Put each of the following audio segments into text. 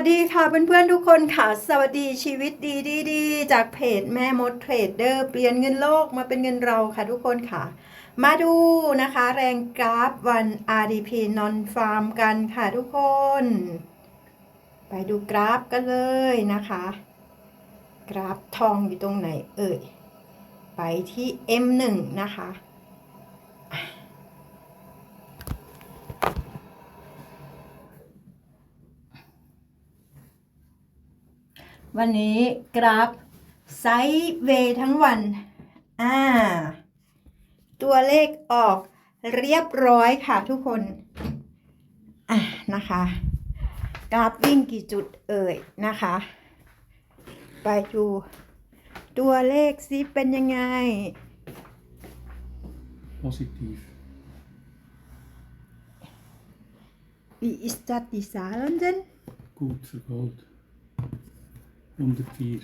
วัสดีค่ะเพื่อนๆทุกคนค่ะ สวัสดีชีวิตดีดีดีจากเพจแม่มดเทรดเดอร์เปลี่ยนเงินโลกมาเป็นเงินเราค่ะทุกคนค่ะ มาดูนะคะ แรงกราฟวัน RDP non farm กันค่ะทุกคน ไปดูกราฟกันเลยนะคะ กราฟทองอยู่ตรงไหนเอ่ย ไปที่ M1 นะคะ วันนี้กราฟไซด์เวย์ทั้งวัน อ่า ตัวเลขออกเรียบร้อยค่ะทุกคน อะนะคะ กราฟวิ่งกี่จุดเอ่ยนะคะ ไปดูตัวเลขซิเป็นยังไง Positief. Wie ist das die Zahlen denn? Gut für Gold. 104.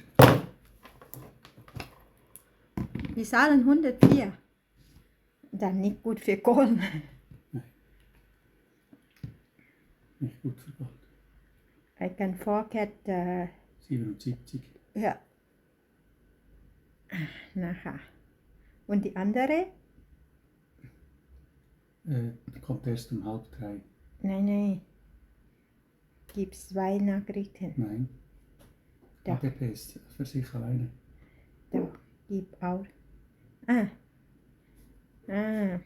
Die Zahlen 104. Dann nicht gut für Gold. Nicht gut für Gold. I can forecast uh, 77. Ja. Nachher. Und die andere? Äh, kommt erst um halb drei. Nein, nein. Gibt zwei Nachrichten. Nein. Ja. ADP ist für sich alleine. Doch, gib auch. Ah. Ah.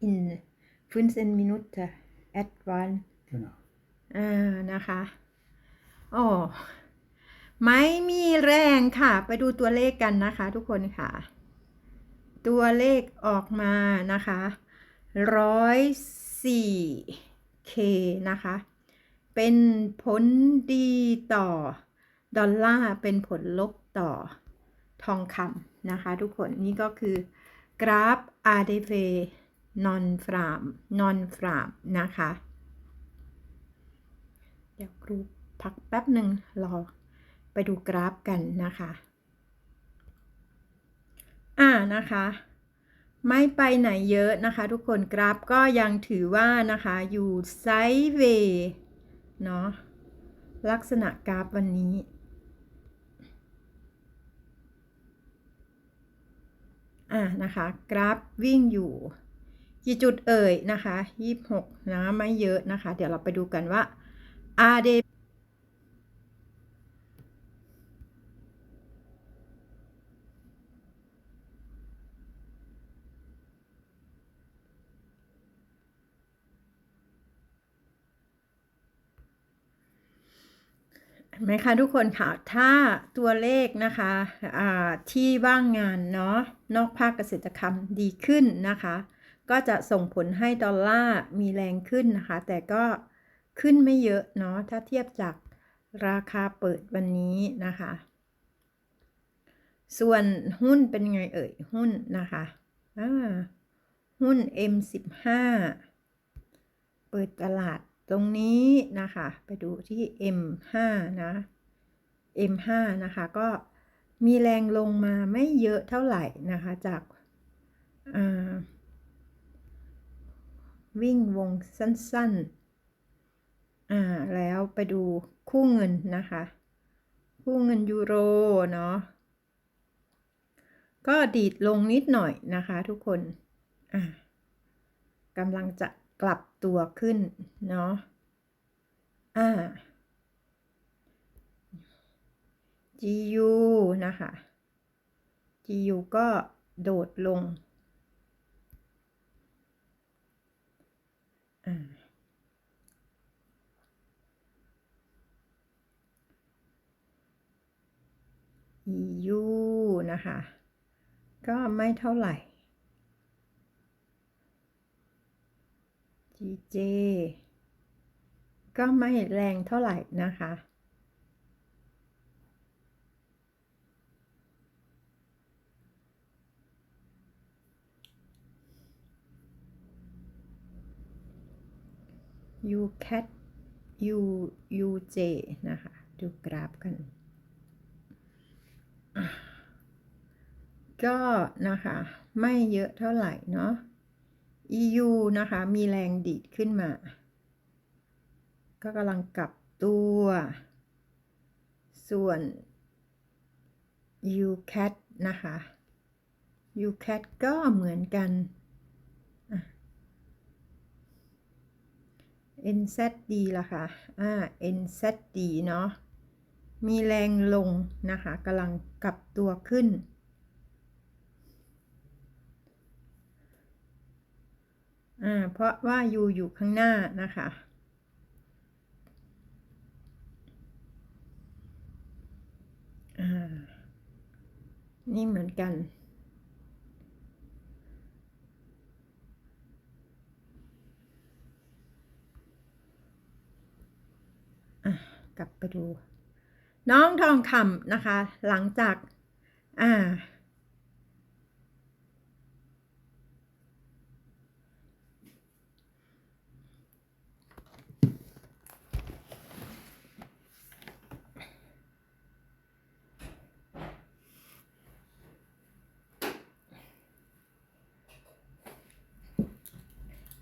In 15 Minuten etwa. Genau. อ่านะคะ โอ้ ไม่มีแรงค่ะ ไปดูตัวเลขกันนะคะ ทุกคนค่ะ ตัวเลขออกมานะคะร้อยสี่เคนะคะ เป็นผลดีต่อ ดอลลาร์เป็นผลลบต่อทองคำนะคะ ทุกคนนี่ก็คือกราฟ RDF non farm non farm นะคะ เดี๋ยวครูพักแป๊บหนึ่งรอไปดูกราฟกันนะคะอ่านะคะ ไม่ไปไหนเยอะนะคะ ทุกคนกราฟก็ยังถือว่านะคะอยู่ไซด์เวย์ เนาะลักษณะกราฟวันนี้ อ่านะคะ กราฟวิ่งอยู่กี่จุดเอ่ยนะคะ 26นะไม่เยอะนะคะ เดี๋ยวเราไปดูกันว่า RD ห็นไหมคะทุกคนค่ะถ้าตัวเลขนะคะที่ว่างงานเนาะนอกภาคเกษตรกรรมดีขึ้นนะคะ ก็จะส่งผลให้ดอลลาร์มีแรงขึ้นนะคะ แต่ก็ขึ้นไม่เยอะเนาะถ้าเทียบจากราคาเปิดวันนี้นะคะ ส่วนหุ้นเป็นไงเอ่ย หุ้นนะคะหุ้น M15 เปิดตลาด ตรงนี้นะคะ ไปดูที่ M5 นะ M5 นะคะก็มีแรงลงมาไม่เยอะเท่าไหร่นะคะจากาวิ่งวงสั้นๆอ่าแล้วไปดูคู่เงินนะคะ คู่เงินยูโรเนาะก็ดีดลงนิดหน่อยนะคะทุกคนอ่ากำลังจะ กลับตัวขึ้น เนาะ อ่า GU นะคะ GU ก็โดดลง อ่า EU นะคะ ก็ไม่เท่าไหร่ GJ ก็ไม่แรงเท่าไหร่นะคะ UCAT U UJ นะคะ ดูกราฟกัน ก็นะคะ ไม่เยอะเท่าไหร่เนาะ EU นะคะ มีแรงดีดขึ้นมา ก็กำลังกลับตัว ส่วน UCAT นะคะ UCAT ก็เหมือนกันอะ NZD ล่ะค่ะ อ่า NZD เนาะ มีแรงลงนะคะกำลังกลับตัวขึ้น อ่าเพราะว่าอยู่อยู่ข้างหน้านะคะ อ่า นี่เหมือนกันอะกลับไปดู น้องทองคำนะคะ หลังจาก อ่า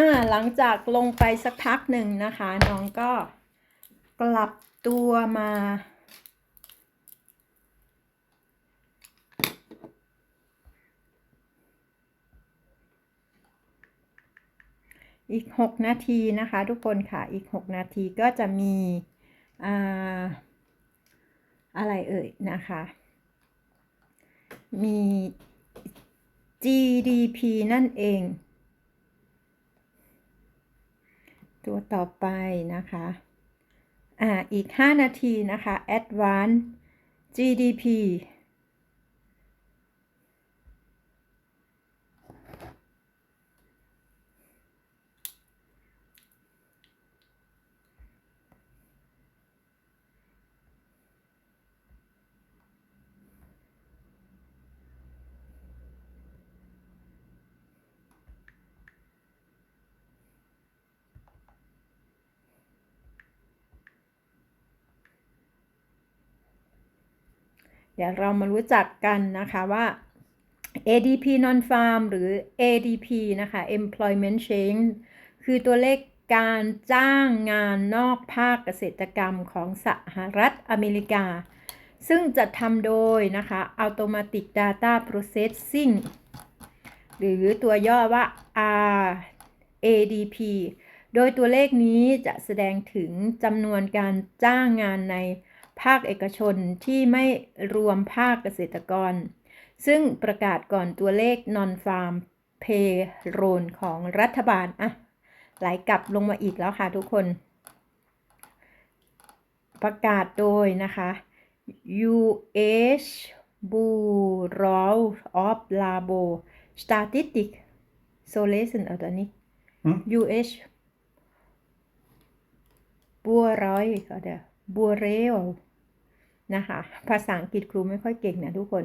อ่าหลังจากลงไปสักพักหนึ่งนะคะ น้องก็กลับตัวมา อีก 6 นาทีนะคะ ทุกคนค่ะอีก 6 นาทีก็จะมีอ่าอะไรเอ่ยนะคะ มี GDP นั่นเอง ตัวต่อไปนะคะ อ่า อีก 5 นาทีนะคะ Advance GDP เดี๋ยวเรามารู้จักกันนะคะว่า ADP non farm หรือ ADP นะคะ employment change คือตัวเลขการจ้างงานนอกภาคเกษตรกรรมของสหรัฐอเมริกา ซึ่งจะทำโดยนะคะ automatic data processing หรือตัวย่อว่า RADP โดยตัวเลขนี้จะแสดงถึงจำนวนการจ้างงานใน ภาคเอกชนที่ไม่รวมภาคเกษตรกร ซึ่งประกาศก่อนตัวเลข non-farm payroll ของรัฐบาลอะไหลกลับลงมาอีกแล้วค่ะทุกคน ประกาศโดยนะคะ U.S. Bureau of Labor Statistics โซเลสันเอาตัวนี้ Hm? U.S. บัวร้อยก็เดี๋ยวบัวเรล นะคะ ภาษาอังกฤษครูไม่ค่อยเก่งนะทุกคน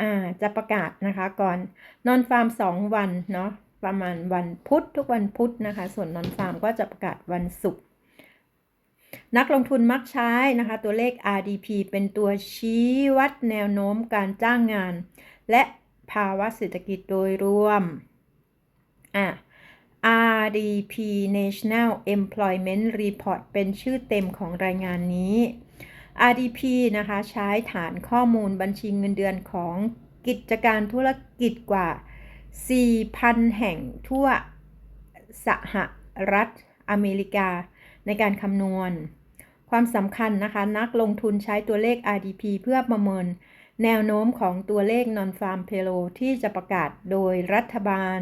อ่าจะประกาศนะคะก่อนนอนฟาร์มสองวันเนาะประมาณวันพุธทุกวันพุธนะคะ ส่วนนอนฟาร์มก็จะประกาศวันศุกร์นักลงทุนมักใช้นะคะ ตัวเลข RDP เป็นตัวชี้วัดแนวโน้มการจ้างงาน และภาวะเศรษฐกิจโดยรวมอะ RDP National Employment Report เป็นชื่อเต็มของรายงานนี้ RDP นะคะใช้ฐานข้อมูลบัญชีเงินเดือนของกิจการธุรกิจกว่า 4,000 แห่งทั่วสหรัฐอเมริกาในการคำนวณ ความสำคัญนะคะ นักลงทุนใช้ตัวเลข RDP เพื่อประเมินแนวโน้มของตัวเลข Non-Farm Payroll ที่จะประกาศโดยรัฐบาล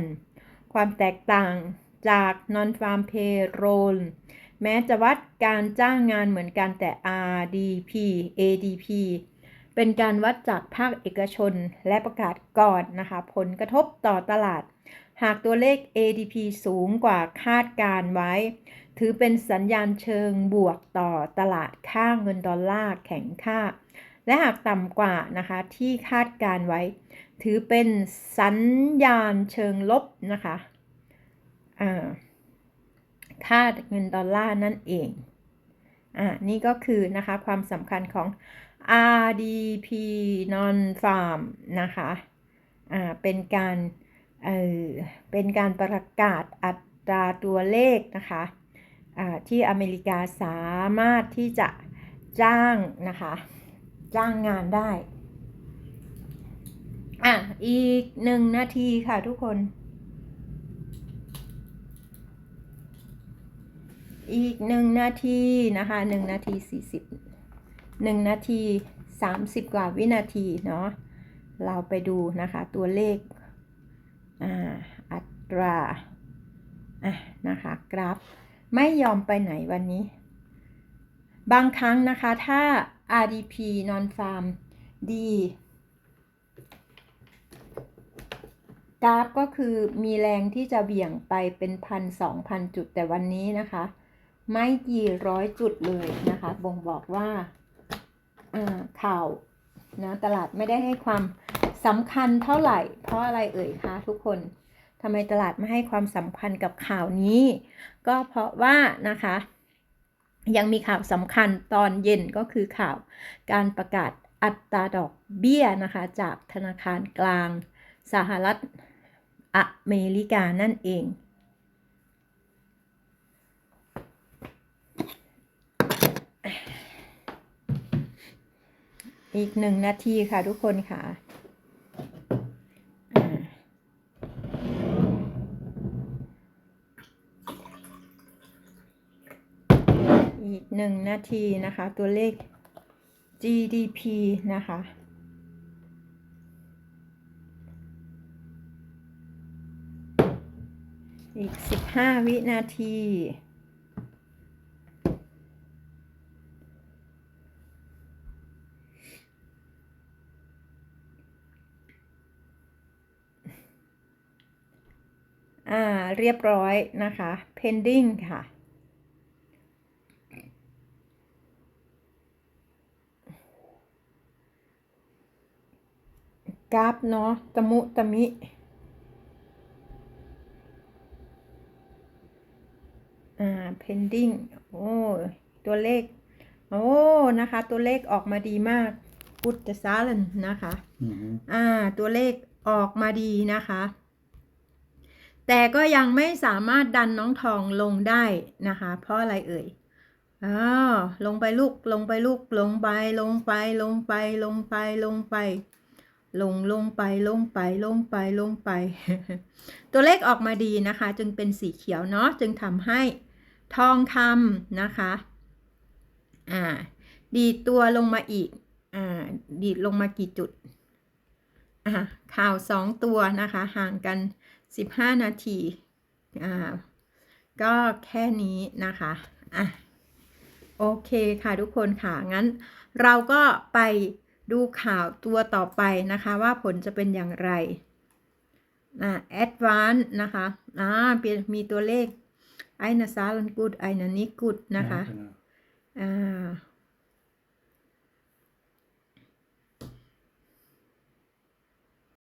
ความแตกต่างจาก Non-Farm Payroll แม้จะวัดการจ้างงานเหมือนกันแต่ RDP ADP เป็นการวัดจากภาคเอกชนและประกาศก่อนนะคะ ผลกระทบต่อตลาด หากตัวเลข ADP สูงกว่าคาดการไว้ ถือเป็นสัญญาณเชิงบวกต่อตลาดค่าเงินดอลลาร์แข็งค่า และหากต่ำกว่านะคะที่คาดการไว้ ถือเป็นสัญญาณเชิงลบนะคะอ่า ค่าเงินดอลลาร์นั่นเอง อ่านี่ก็คือนะคะความสำคัญของ RDP non farm นะคะ อ่า เป็นการ เออเป็นการประกาศอัตราตัวเลขนะคะ อ่า ที่อเมริกาสามารถที่จะจ้างนะคะ จ้างงานได้ อะ อีกหนึ่งนาทีค่ะทุกคน อีกหนึ่งนาทีนะคะหนึ่งนาทีสี่สิบหนึ่งนาทีสามสิบกว่าวินาทีเนาะเราไปดูนะคะตัวเลขอ่าอัตราอะนะคะกราฟไม่ยอมไปไหนวันนี้ บางครั้งนะคะถ้า RDP non farm ดีกราฟก็คือมีแรงที่จะเบี่ยงไปเป็นพันสองพันจุดแต่วันนี้นะคะ ไม่กี่ร้อยจุดเลยนะคะ บ่งบอกว่าข่าวนะตลาดไม่ได้ให้ความสำคัญเท่าไหร่ เพราะอะไรเอ่ยคะทุกคนทำไมตลาดไม่ให้ความสำคัญกับข่าวนี้ ก็เพราะว่านะคะ ยังมีข่าวสำคัญตอนเย็นก็คือข่าวการประกาศอัตราดอกเบี้ยนะคะ จากธนาคารกลางสหรัฐอเมริกานั่นเอง อีกหนึ่งนาทีค่ะทุกคนค่ะอีกหนึ่งนาทีนะคะ ตัวเลข GDP นะคะ อีก15วินาที อ่าเรียบร้อยนะคะ pending ค่ะ กราฟเนาะตะมุตะมิอ่า pending โอ้ตัวเลข โอ้ นะคะ ตัวเลขออกมาดีมากพุทธซาลันนะคะ Mhm. อ่า ตัวเลขออกมาดีนะคะ แต่ก็ยังไม่สามารถดันน้องทองลงได้นะคะ เพราะอะไรเอ่ยอ้าวลงไปลูกลงไปลูกลงไปลงไปลงไปลงไปลงไป ลงลงไปลงไปลงไปลงไป ตัวเลขออกมาดีนะคะ จึงเป็นสีเขียวเนาะจึงทำให้ทองคำนะคะอ่าดีตัวลงมาอีกอ่าดีดลงมากี่จุดอ่าข่าวสองตัวนะคะ ห่างกัน 15 นาที อ่า ก็แค่นี้นะคะ อะ โอเคค่ะทุกคนค่ะ งั้นเราก็ไปดูข่าวตัวต่อไปนะคะว่าผลจะเป็นอย่างไรอ่า advance นะคะอ่าเป็นมีตัวเลขไอนาซาลันกูดไอนานิกูดนะคะอ่า